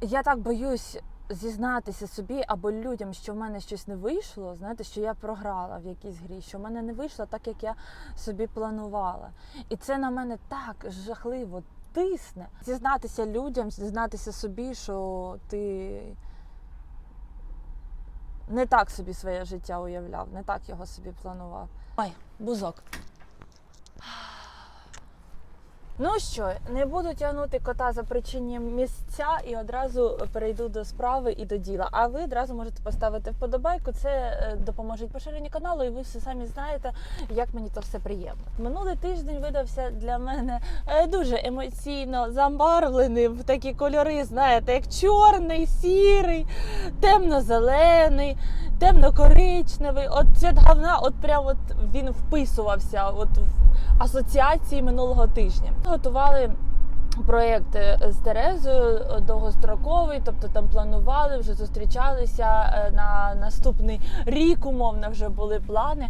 я так боюсь зізнатися собі або людям, що в мене щось не вийшло, знаєте, що я програла в якійсь грі, що в мене не вийшло так, як я собі планувала. І це на мене так жахливо тисне. Зізнатися людям, зізнатися собі, що ти не так собі своє життя уявляв, не так його собі планував. Ой, бузок. Ну що, не буду тягнути кота за причинні місця і одразу перейду до справи і до діла. А ви одразу можете поставити вподобайку. Це е, допоможе поширенню каналу, і ви все самі знаєте, як мені то все приємно. Минулий тиждень видався для мене е, дуже емоційно замарвлений в такі кольори, знаєте, як чорний, сірий, темно-зелений, темно-коричневий. От цвіт говна, от прям от він вписувався от в асоціації минулого тижня. Готували проєкт е, з Терезою е, довгостроковий, тобто там планували, вже зустрічалися е, на наступний рік, умовно вже були плани.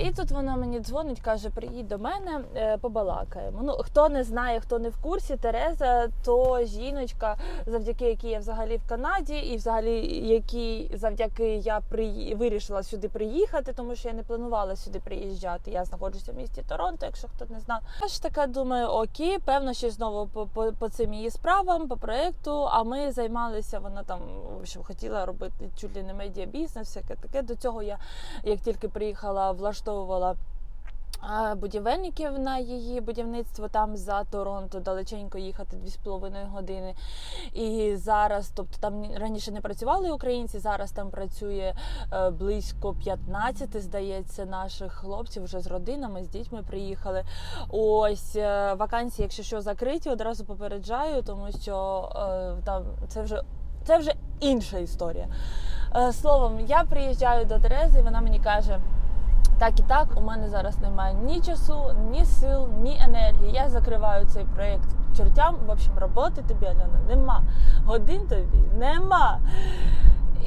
І тут вона мені дзвонить, каже: приїдь до мене, побалакаємо. Ну хто не знає, хто не в курсі, Тереза то жіночка, завдяки якій я взагалі в Канаді, і взагалі якій завдяки я при... вирішила сюди приїхати, тому що я не планувала сюди приїжджати. Я знаходжуся в місті Торонто, якщо хто не знав. Я ж така думаю, окей, певно, щось знову по, по, по цим її справам, по проекту. А ми займалися, вона там общем, хотіла робити чуть ли не медіа бізнес, всяке таке. До цього я, як тільки приїхала, влаштовувала. Будівельників на її будівництво там за Торонто далеченько їхати 2,5 години. І зараз, тобто там ні- раніше не працювали українці, зараз там працює е, близько 15, здається, наших хлопців вже з родинами, з дітьми приїхали. Ось е, вакансії, якщо що закриті, одразу попереджаю, тому що е, там це вже. Це вже інша історія. Словом, я приїжджаю до Терези, і вона мені каже: так і так, у мене зараз немає ні часу, ні сил, ні енергії. Я закриваю цей проєкт чортям. В общем, роботи тобі, Альона, нема. Годин тобі нема.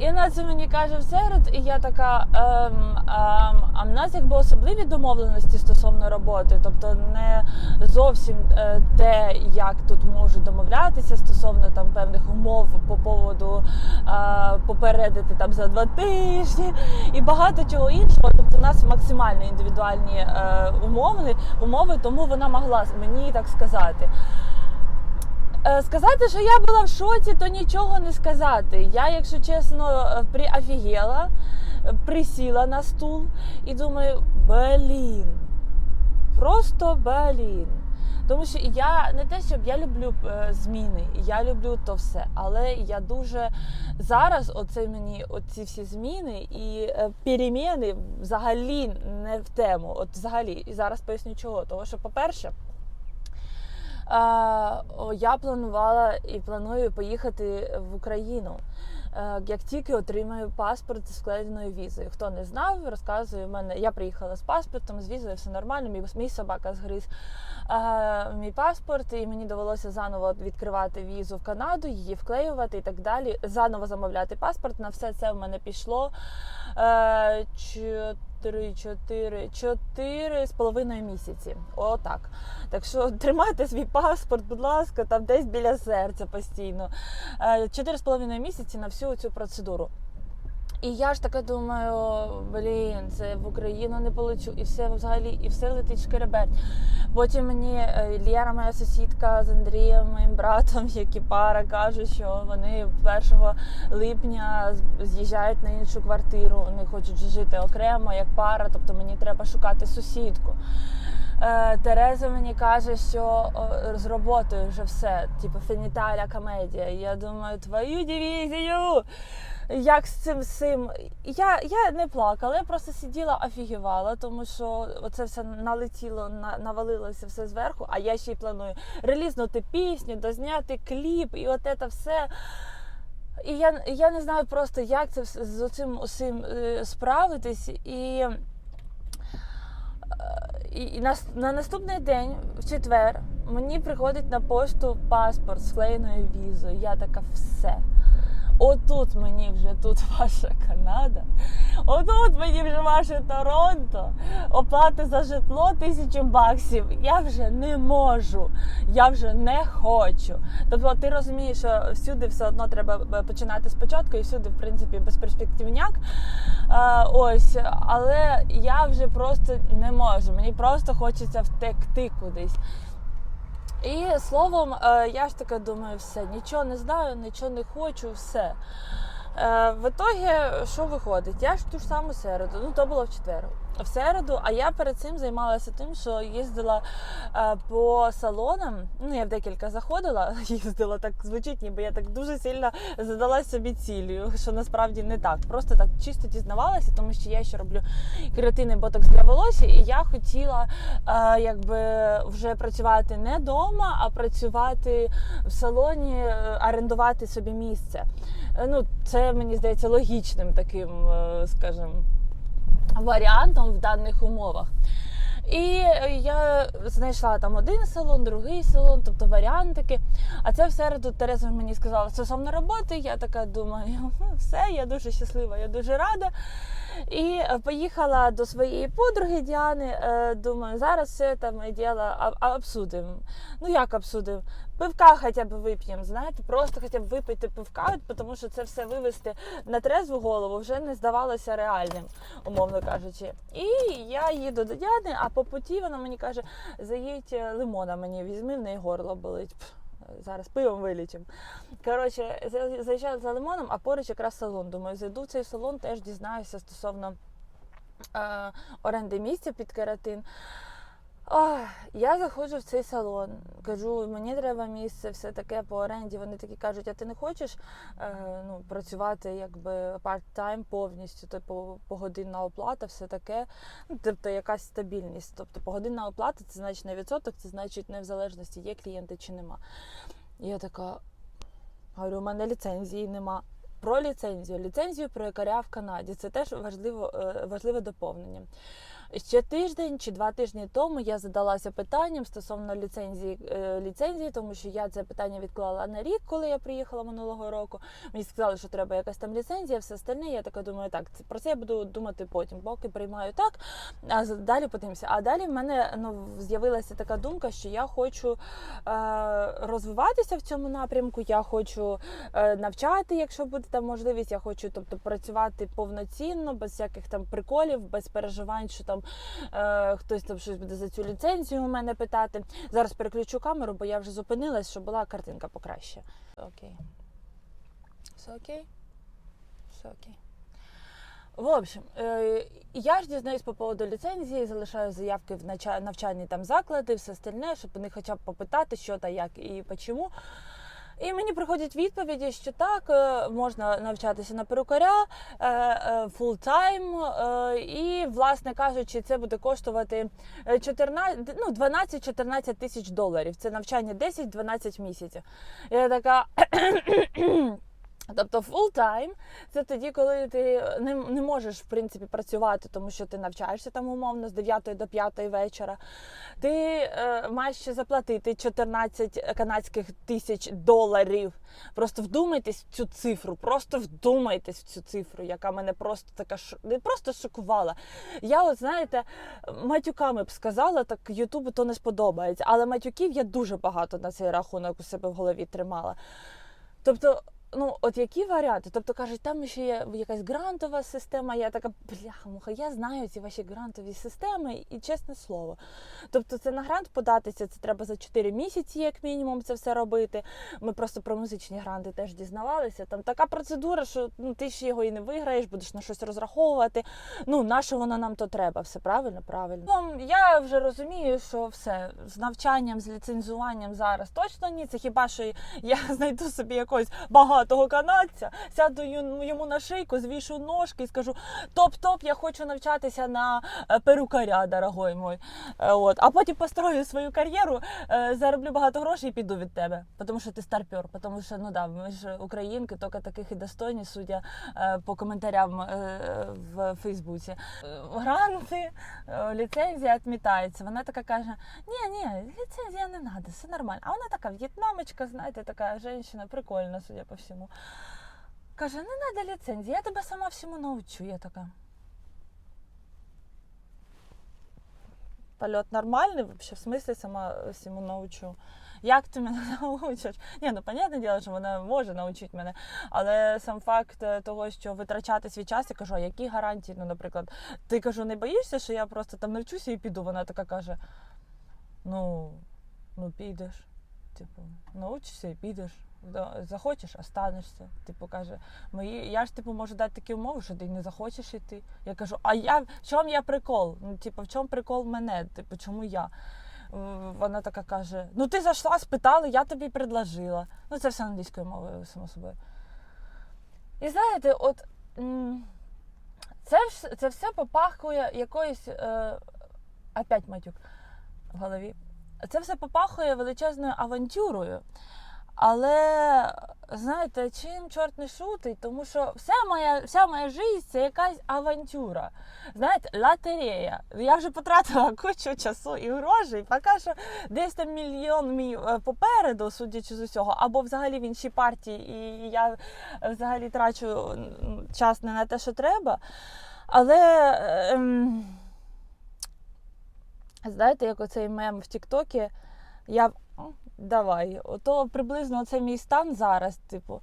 І вона це мені каже в серед, і я така, ем, ем, а в нас якби особливі домовленості стосовно роботи, тобто не зовсім е, те, як тут можуть домовлятися стосовно там певних умов по поводу е, попередити там за два тижні і багато чого іншого. Тобто у нас максимально індивідуальні е, умови, умови, тому вона могла мені так сказати. Е, Сказати, що я була в шоці, то нічого не сказати. Я, якщо чесно, е, приофігела, е, присіла на стул і думаю, блін, просто блін. Тому що я не те, щоб я люблю зміни, я люблю то все, але я дуже зараз, оце мені оці всі зміни і переміни взагалі не в тему. От взагалі, і зараз поясню чого. Тому що, по-перше, я планувала і планую поїхати в Україну. Е, як тільки отримаю паспорт з складеною візою. Хто не знав, розказує мене. Я приїхала з паспортом, з візою все нормально. Мій мій собака згриз а, мій паспорт, і мені довелося заново відкривати візу в Канаду, її вклеювати і так далі. Заново замовляти паспорт. На все це в мене пішло. Е, а, 3, 4, 4 з половиною місяці. Отак. Так що тримайте свій паспорт, будь ласка, там десь біля серця постійно. Е, чотири з половиною місяці на всю цю процедуру. І я ж таке думаю, блін, це в Україну не полечу, і все взагалі, і все летить шкереберть. Потім мені е, Лєра, моя сусідка з Андрієм, моїм братом, які пара, кажуть, що вони 1 липня з'їжджають на іншу квартиру. Вони хочуть жити окремо, як пара, тобто мені треба шукати сусідку. Е, Тереза мені каже, що з роботою вже все, типу фініталя комедія. Я думаю, твою дивізію! Як з цим всім? Я, я не плакала, я просто сиділа, офігівала, тому що це все налетіло, на, навалилося все зверху, а я ще й планую релізнути пісню, дозняти кліп, і от це все. І я, я не знаю просто, як це з цим усім е, справитись. І і, і на, на наступний день, в четвер, мені приходить на пошту паспорт з вклеєною візою. Я така все. Отут мені вже тут ваша Канада, отут мені вже ваше Торонто, оплати за житло тисячу баксів. Я вже не можу, я вже не хочу. Тобто ти розумієш, що всюди все одно треба е, починати спочатку, і всюди, в принципі, безперспективняк. Е, ось, але я вже просто не можу. Мені просто хочеться втекти кудись. І словом, е, я ж таке думаю, все, нічого не знаю, нічого не хочу, все. Е, В ітогі, що виходить? Я ж ту ж саму середу, ну то було в четвер. В середу, а я перед цим займалася тим, що їздила е, по салонам. Ну, я в декілька заходила, їздила так звучить, ніби я так дуже сильно задалась собі цілею, що насправді не так. Просто так чисто дізнавалася, тому що я ще роблю кератин і ботокс для волосся, і я хотіла е, якби вже працювати не вдома, а працювати в салоні, орендувати собі місце. Е, Ну, це мені здається логічним таким, е, скажімо, варіантом в даних умовах. І я знайшла там один салон, другий салон, тобто варіантики. А це в середу Тереза мені сказала стосовно роботи. Я така думаю, «Ну, все, я дуже щаслива, я дуже рада. І е, поїхала до своєї подруги Діани. е, Думаю, зараз все там діло обсудимо. Ну як обсудимо? Пивка хоча б вип'ємо, знаєте, просто хоча б випити пивка, тому що це все вивести на трезву голову вже не здавалося реальним, умовно кажучи. І я їду до Діани, а по путі вона мені каже: заїдь е, лимона мені візьми, в неї горло болить. Зараз пивом вилічимо. Коротше, за- заїжджаю за лимоном, а поруч якраз салон. Думаю, зайду в цей салон, теж дізнаюся стосовно е, оренди місця під кератин. Ох, я заходжу в цей салон, кажу, мені треба місце, все таке по оренді. Вони такі кажуть, а ти не хочеш е, ну, працювати якби part-time повністю, типу погодинна оплата, все таке. Ну, тобто якась стабільність. Тобто погодинна оплата це значить не відсоток, це значить не в залежності, є клієнти чи нема. Я така говорю, у мене ліцензії нема. Про ліцензію. Ліцензію про якаря в Канаді. Це теж важливо, е, важливе доповнення. Ще тиждень чи два тижні тому я задалася питанням стосовно ліцензії, е, ліцензії, тому що я це питання відклала на рік, коли я приїхала минулого року. Мені сказали, що треба якась там ліцензія, все остальне. Я така думаю, так про це я буду думати потім, поки приймаю так. А далі подивимося. А далі в мене ну з'явилася така думка, що я хочу е, розвиватися в цьому напрямку. Я хочу е, навчати, якщо буде там можливість. Я хочу, тобто, працювати повноцінно, без всяких там приколів, без переживань, що там е, хтось там щось буде за цю ліцензію у мене питати. Зараз переключу камеру, бо я вже зупинилась, щоб була картинка покраще. Окей. Все окей? Все окей. В общем, е, я ж дізнаюсь по поводу ліцензії, залишаю заявки в навчальні там заклади, все остальне, щоб вони хоча б попитати, що та як і чому. І мені приходять відповіді, що так, е, можна навчатися на перукаря фултайм, і, власне кажучи, це буде коштувати е, 14, ну, 12-14 тисяч доларів. Це навчання 10-12 місяців. Я така. Тобто фултайм це тоді, коли ти не, не можеш в принципі працювати, тому що ти навчаєшся там умовно з 9 до 5 вечора. Ти е, маєш ще заплатити 14 канадських тисяч доларів. Просто вдумайтесь в цю цифру, просто вдумайтесь в цю цифру, яка мене просто така ш... не просто шокувала. Я, от знаєте, матюками б сказала, так Ютубу то не сподобається, але матюків я дуже багато на цей рахунок у себе в голові тримала. Тобто. Ну, от які варіанти? Тобто кажуть, там ще є якась грантова система. Я така, бляха-муха, я знаю ці ваші грантові системи, і чесне слово. Тобто, це на грант податися, це треба за 4 місяці, як мінімум, це все робити. Ми просто про музичні гранти теж дізнавалися. Там така процедура, що ну, ти ж його і не виграєш, будеш на щось розраховувати. Ну, на що воно нам то треба? Все правильно, правильно. Ну, я вже розумію, що все з навчанням, з ліцензуванням зараз точно ні. Це хіба що я знайду собі якогось багатого канадця, сяду йому на шийку, звішу ножки і скажу: топ-топ, я хочу навчатися на е, перукаря, дорогой мой. Е, От. А потім построю свою кар'єру, е, зароблю багато грошей і піду від тебе. Тому що ти старпер, тому що ну да, ми ж українки, тільки таких і достойні, судя е, по коментарям в Фейсбуці. Гранти, ліцензія відмітається. Вона така каже: ні, ні, ліцензія не треба, все нормально. А вона така в'єтнамочка, знаєте, така жінка, прикольна, судя по всьому. Каже, не треба ліцензії, я тебе сама всьому научу. Я така. Польот нормальний, вообще, в смислі сама всьому научу. Як ти мене научиш? Ні, ну понятне діло, що вона може навчити мене. Але сам факт е, того, що витрачати свій час, я кажу, а які гарантії? Ну, наприклад, ти кажу, не боїшся, що я просто там навчуся і піду. Вона така каже: ну, ну підеш. Типу, научишся і підеш. Захочеш, останешся. Типу каже, мої, я ж типу можу дати такі умови, що ти не захочеш іти. Я кажу, а я в чому я прикол? Ну, типу, в чому прикол мене? Типу, чому я? Вона така каже: Ну ти зайшла, спитала, я тобі предложила. Ну, це все англійською мовою, само собою. І знаєте, от це, це все попахує якоюсь. Е, опять матюк в голові. Це все попахує величезною авантюрою. Але знаєте, чим чорт не шутить, тому що вся моя, вся моя життя це якась авантюра. Знаєте, лотерея. Я вже потратила кучу часу і грошей, поки що десь там мільйон мій е, попереду, судячи з усього, або взагалі в іншій партії, і я взагалі трачу час не на те, що треба. Але. Ем, Знаєте, як оцей мем в Тіктокі, я «О, давай, ото приблизно це мій стан зараз, типу.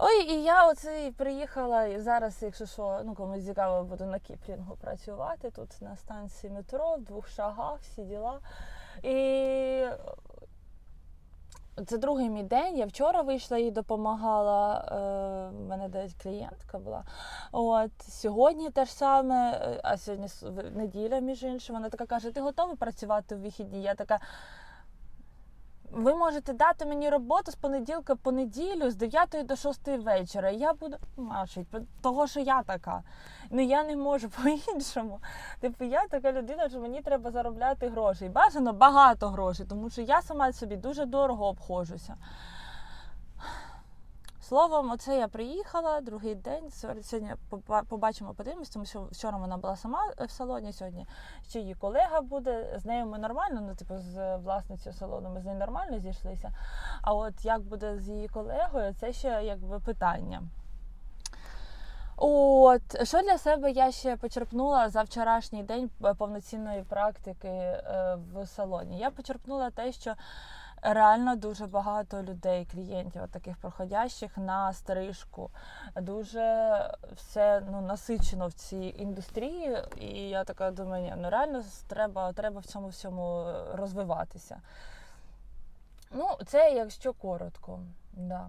Ой, і я оце приїхала, і зараз, якщо що, ну комусь цікаво, буду на Кіплінгу працювати тут на станції метро, в двох шагах, всі діла. І це другий мій день. Я вчора вийшла і допомагала. Е, в мене десь клієнтка була. От сьогодні те ж саме, е, а сьогодні неділя, між іншим. Вона така каже: ти готова працювати в вихідні? Я така. Ви можете дати мені роботу з понеділка по неділю з 9 до 6 вечора. Я буду машить, того, що я така. Ну я не можу по-іншому. Типу, я така людина, що мені треба заробляти гроші. І Бажано багато грошей, тому що я сама собі дуже дорого обходжуся. Словом, оце я приїхала, другий день. Сьогодні побачимо, подивимось, тому що вчора вона була сама в салоні. Сьогодні ще її колега буде. З нею ми нормально, ну типу з власницею салону ми з нею нормально зійшлися. А от як буде з її колегою, це ще якби питання. От що для себе я ще почерпнула за вчорашній день е, повноцінної практики е, в салоні. Я почерпнула те, що реально дуже багато людей, клієнтів, таких проходящих на стрижку. Дуже все ну, насичено в цій індустрії. І я така думаю, ні, ну реально треба, треба в цьому всьому розвиватися. Ну, це якщо коротко, да.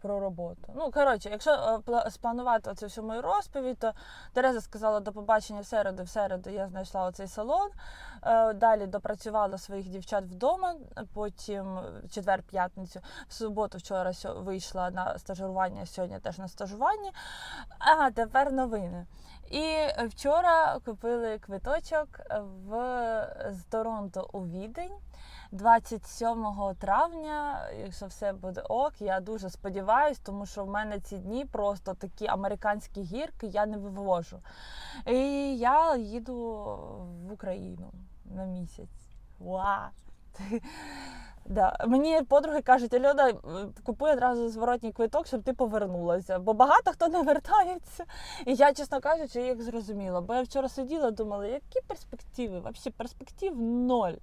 Про роботу. Ну, коротше, якщо е, пла- спланувати оцю всю мою розповідь, то Тереза сказала до побачення в середу. В середу я знайшла оцей салон. Е, Далі допрацювала своїх дівчат вдома. Потім в четвер-п'ятницю, в суботу вчора вийшла на стажування, сьогодні теж на стажуванні. А тепер новини. І вчора купили квиточок в з Торонто у Відень. 27 травня, якщо все буде ок, я дуже сподіваюсь, тому що в мене ці дні просто такі американські гірки я не вивожу. І я їду в Україну на місяць. Ва! Да. Мені подруги кажуть, Альона, купуй одразу зворотній квиток, щоб ти повернулася. Бо багато хто не вертається. І я, чесно кажучи, їх зрозуміла. Бо я вчора сиділа, думала, які перспективи? Взагалі перспектив ноль.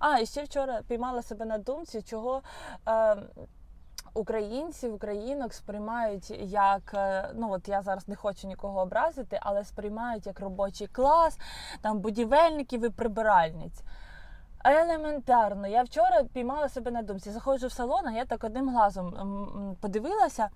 А, і ще вчора піймала себе на думці, чого. Е, Українців, українок сприймають як е, ну от я зараз не хочу нікого образити, але сприймають як робочий клас, там будівельників і прибиральниць. Елементарно, я вчора піймала себе на думці. Заходжу в салон, а я так одним глазом подивилася.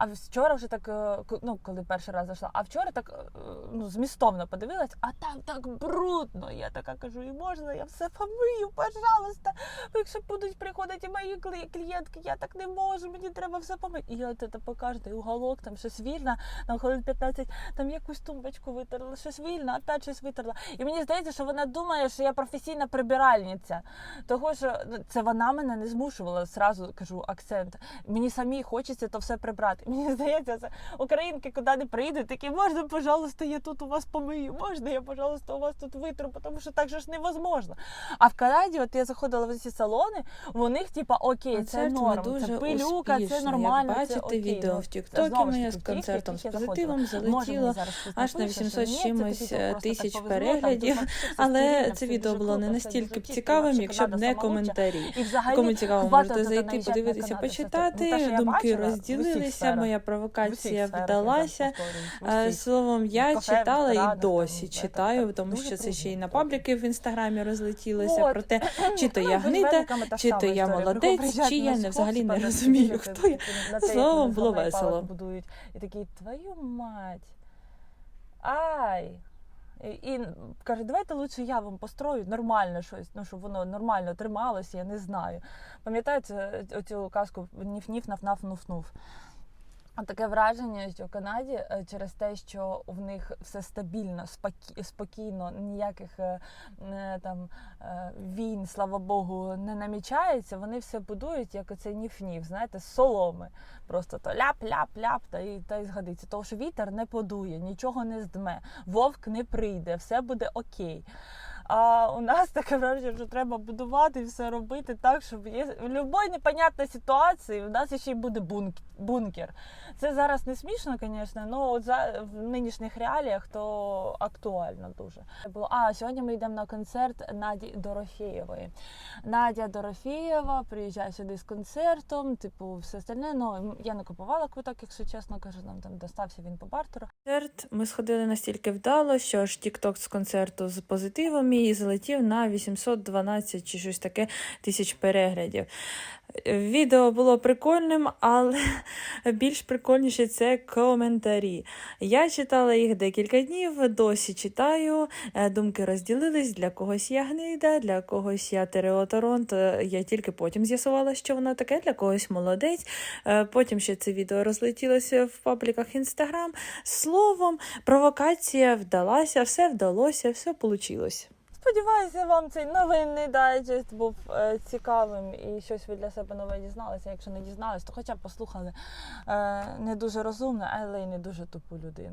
А вчора вже так, е, ну коли перший раз зайшла, а вчора так е, ну, змістовно подивилась, а там так брудно. Я така кажу, і можна, я все помию, пожалуйста. Якщо будуть приходити мої клієнтки, я так не можу, мені треба все помити. І я це по кожний уголок, там щось вільно, там хвилин 15, там якусь тумбочку витерла, щось вільно, опять щось витерла. І мені здається, що вона думає, що я професійна прибиральниця. Того що ну, це вона мене не змушувала, зразу кажу акцент. Мені самі хочеться то все прибрати. Мені здається, це українки куди не приїдуть, такі можна, пожалуйста, я тут у вас помию, можна, я, пожалуйста, у вас тут витру, тому що так же ж невозможно. А в Канаді, от я заходила в ці салони, у них, типа, окей, це норм, дуже це пилюка, це нормально. Як це бачите окей. відео Ну, в це Тіктокі таки з концертом з позитивом залетіло аж на напише, що 800 ні, чимось, просто тисяч переглядів, Але це відео було не настільки цікавим, якщо б не коментарі. Кому цікаво, можете зайти, подивитися. Це- це- ну, почитати. я Думки розділилися. Моя провокація вдалася. Е. Словом, я читала і досі читаю, тому що це ще й на пабліки в інстаграмі розлетілося про те, чи то Ну, я з гнида, Великами та ж чи то я молодець, чи я не взагалі не розумію, хто я. як Словом, було весело. будують. І такі, твою мать. Ай. І, і каже, давайте лучше я вам построю нормально щось, ну щоб воно нормально трималося, я не знаю. Пам'ятаєте оцю казку ніф-ніф, наф-наф, нуф-нуф? Таке враження, що в Канаді е, через те, що в них все стабільно, спокі- спокійно, ніяких е, е, там війн, слава Богу, не намічається. Вони все будують як оцей ніф-ніф, знаєте, з соломи. Просто то ляп-ляп-ляп, та й та й згодиться. Тому що вітер не подує, нічого не здме, вовк не прийде, все буде окей. А у нас таке враження, що треба будувати і все робити так, щоб є в будь-якій непонятній ситуації у нас ще й буде бунк- бункер. Це зараз не смішно, звісно, але от за в нинішніх реаліях то актуально дуже. Було а сьогодні ми йдемо на концерт Наді Дорофєєвої. Надя Дорофєєва приїжджає сюди з концертом, типу, все остальне. Ну я не купувала квиток, якщо чесно кажу, нам там достався він по бартеру. Концерт ми сходили настільки вдало, що аж тікток з концерту з позитивом мій залетів на 812 чи щось таке тисяч переглядів. Відео було прикольним, але більш прикольніше це коментарі. Я читала їх декілька днів, досі читаю. Е, Думки розділились. Для когось я гнида, для когось я Терео Торонто. Я тільки потім з'ясувала, що воно таке, для когось молодець. Е, Потім ще це відео розлетілося в пабліках Інстаграм. Словом, провокація вдалася, все вдалося, все вийшло. Сподіваюся, вам цей новинний дайджест був е, цікавим і щось ви для себе нове дізналися. Якщо не дізналися, то хоча б послухали е, не дуже розумно, але й не дуже тупу людину.